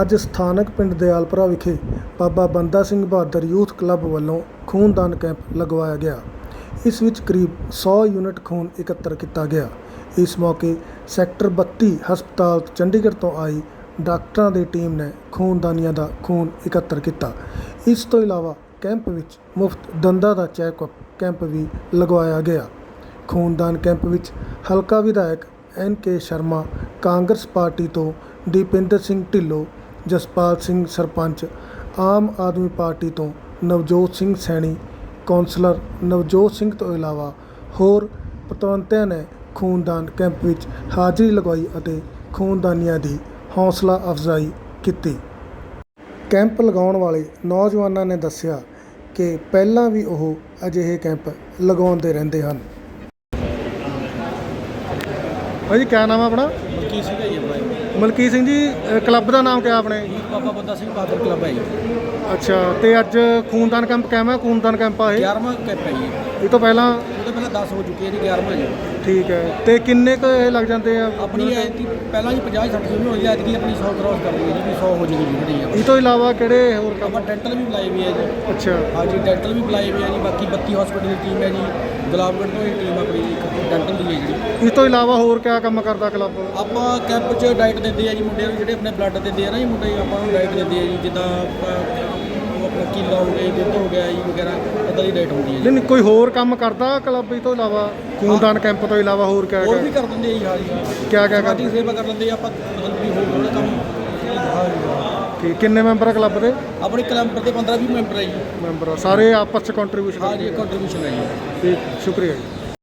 ਅੱਜ ਸਥਾਨਕ ਪਿੰਡ ਦਿਆਲਪੁਰਾ ਵਿਖੇ ਬਾਬਾ ਬੰਦਾ ਸਿੰਘ ਬਹਾਦਰ ਯੂਥ ਕਲੱਬ ਵੱਲੋਂ ਖੂਨਦਾਨ ਕੈਂਪ ਲਗਵਾਇਆ ਗਿਆ। ਇਸ ਵਿੱਚ ਕਰੀਬ 100 ਯੂਨਿਟ ਖੂਨ ਇਕੱਤਰ ਕੀਤਾ ਗਿਆ। ਇਸ ਮੌਕੇ ਸੈਕਟਰ 32 ਹਸਪਤਾਲ ਚੰਡੀਗੜ੍ਹ ਤੋਂ ਆਈ ਡਾਕਟਰਾਂ ਦੀ ਟੀਮ ਨੇ ਖੂਨਦਾਨੀਆਂ ਦਾ ਖੂਨ ਇਕੱਤਰ ਕੀਤਾ। ਇਸ ਤੋਂ ਇਲਾਵਾ ਕੈਂਪ ਵਿੱਚ ਮੁਫਤ ਦੰਦਾਂ ਦਾ ਚੈੱਕਅਪ ਕੈਂਪ ਵੀ ਲਗਵਾਇਆ ਗਿਆ। ਖੂਨਦਾਨ ਕੈਂਪ ਵਿੱਚ ਹਲਕਾ ਵਿਧਾਇਕ N K Sharma Congress party ਤੋਂ ਦੀਪਿੰਦਰ ਸਿੰਘ ਢਿੱਲੋਂ ਜਸਪਾਲ ਸਿੰਘ ਸਰਪੰਚ, ਆਮ ਆਦਮੀ ਪਾਰਟੀ ਤੋਂ ਨਵਜੋਤ ਸਿੰਘ ਸੈਣੀ, ਕੌਂਸਲਰ ਨਵਜੋਤ ਸਿੰਘ ਤੋਂ ਇਲਾਵਾ ਹੋਰ ਪਤਵੰਤਿਆਂ ਨੇ ਖੂਨਦਾਨ ਕੈਂਪ ਵਿੱਚ ਹਾਜ਼ਰੀ ਲਗਵਾਈ ਅਤੇ ਖੂਨਦਾਨੀਆਂ ਦੀ ਹੌਸਲਾ ਅਫਜ਼ਾਈ ਕੀਤੀ। ਕੈਂਪ ਲਗਾਉਣ ਵਾਲੇ ਨੌਜਵਾਨਾਂ ਨੇ ਦੱਸਿਆ ਕਿ ਪਹਿਲਾਂ ਵੀ ਉਹ ਅਜਿਹੇ ਕੈਂਪ ਲਗਾਉਂਦੇ ਰਹਿੰਦੇ ਹਨ। ਭਾਜੀ ਕੀ ਨਾਮ ਹੈ ਆਪਣਾ? ਕੀ ਸੀਗਾ ਆਪਣਾ ਮਲਕੀਤ ਸਿੰਘ ਜੀ ਕਲੱਬ ਦਾ ਨਾਮ ਕਿਆ ਆਪਣੇ? ਬਾਬਾ ਬੰਦਾ ਸਿੰਘ ਬਹਾਦਰ ਕਲੱਬ ਹੈ ਜੀ। ਅੱਛਾ ਤੇ ਅੱਜ ਖੂਨਦਾਨ ਕੈਂਪ ਕਿਵੇਂ ਹੈ ਖੂਨਦਾਨ ਕੈਂਪ ਆ ਇਹ? 11ਵਾਂ ਕੈਂਪ ਹੈ ਜੀ। ਇਹ ਤੋਂ ਪਹਿਲਾਂ? ਉਹਦੇ ਪਹਿਲਾਂ 10 ਹੋ ਚੁੱਕੀ ਹੈ ਜੀ 11ਵਾਂ ਜੀ। ਠੀਕ ਹੈ ਤੇ ਕਿੰਨੇ ਕੁ ਇਹ ਲੱਗ ਜਾਂਦੇ ਆ? ਆਪਣੀ ਐਤਕੀ ਪਹਿਲਾਂ ਜੀ 50 60 ਸ਼ੁਰੂ ਹੋਈ ਐਤਕੀ ਆਪਣੀ 100 ਕ੍ਰੋਸ ਕਰ ਲਈ ਜੀ ਵੀ 100 ਹੋ ਜੂਗੀ ਜਿਹੜੀ ਇਹ ਤੋਂ ਇਲਾਵਾ ਕਿਹੜੇ ਹੋਰ ਕੰਮ? ਆਪਾਂ ਡੈਂਟਲ ਵੀ ਬੁਲਾਏ ਵੀ ਹੈ ਜੀ। ਅੱਛਾ। ਹਾਂਜੀ ਡੈਂਟਲ ਵੀ ਬੁਲਾਏ ਵੀ ਹੈ ਜੀ ਬਾਕੀ 32 ਹਸਪੀਟਲ ਦੀ ਟੀਮ ਹੈ ਜੀ। ਗੁਲਾਬਗੜ੍ਹ ਤੋਂ ਇਹ ਟੀਮ ਆਪਣੀ ਇੱਕ ਡੈਂਟਲ ਦੀ ਹੈ ਜਿਹੜੀ। ਇਸ ਤੋਂ ਇਲਾਵਾ ਹੋਰ ਕਿਆ ਕੰਮ ਕਰਦਾ ਕਲੱਬ ਆਪਾਂ ਕੈਂਪ 'ਚ ਡਾਈਟ ਦਿੰਦੇ ਆ ਜੀ ਮੁੰਡਿਆਂ ਨੂੰ ਜਿਹੜੇ ਆਪਣੇ ਬਲੱਡ ਦਿੰਦੇ ਆ ਨਾ ਜੀ ਮੁੰਡੇ ਆਪਾਂ ਨੂੰ ਡਾਈਟ ਦਿੰਦੇ ਆ ਜੀ ਜਿੱਦਾਂ ਉਹ ਆਪਣਾ ਕੀਲਾ ਹੋ ਗਿਆ ਦੁੱਧ ਹੋ ਗਿਆ ਜੀ ਵਗੈਰਾ ਇਦਾਂ ਦੀ ਡਾਈਟ ਹੁੰਦੀ ਹੈ ਜੀ। ਨਹੀਂ ਨਹੀਂ ਕੋਈ ਹੋਰ ਕੰਮ ਕਰਦਾ ਕਲੱਬ ਇਸ ਤੋਂ ਇਲਾਵਾ? ਖੂਨਦਾਨ ਕੈਂਪ ਤੋਂ ਇਲਾਵਾ ਹੋਰ ਕਿਆ ਹੋਰ ਵੀ ਕਰ ਦਿੰਦੇ ਆ ਜੀ ਹਾਂ ਜੀ। ਕਿਆ ਕਿਆ ਸਮਾਜਿਕ ਕਰਦੇ? ਸੇਵਾ ਕਰ ਲੈਂਦੇ ਆ ਆਪਾਂ ਮਤਲਬ ਵੀ ਹੋਰ ਹੋਰ ਕੰਮ। ਹਾਂ ਜੀ। ਠੀਕ ਕਿੰਨੇ ਮੈਂਬਰ ਆ ਕਲੱਬ ਦੇ? ਆਪਣੇ ਕਲੰਬਰ ਦੇ 15 20 ਮੈਂਬਰ ਹੈ ਜੀ। ਮੈਂਬਰ ਆ, ਸਾਰੇ ਆਪਸ ਚ ਕੰਟਰੀਬਿਊਸ਼ਨ ਹਾਂ ਜੀ ਕੰਟਰੀਬਿਊਸ਼ਨ ਹੈ ਜੀ। ਠੀਕ ਸ਼ੁਕਰੀਆ ਜੀ।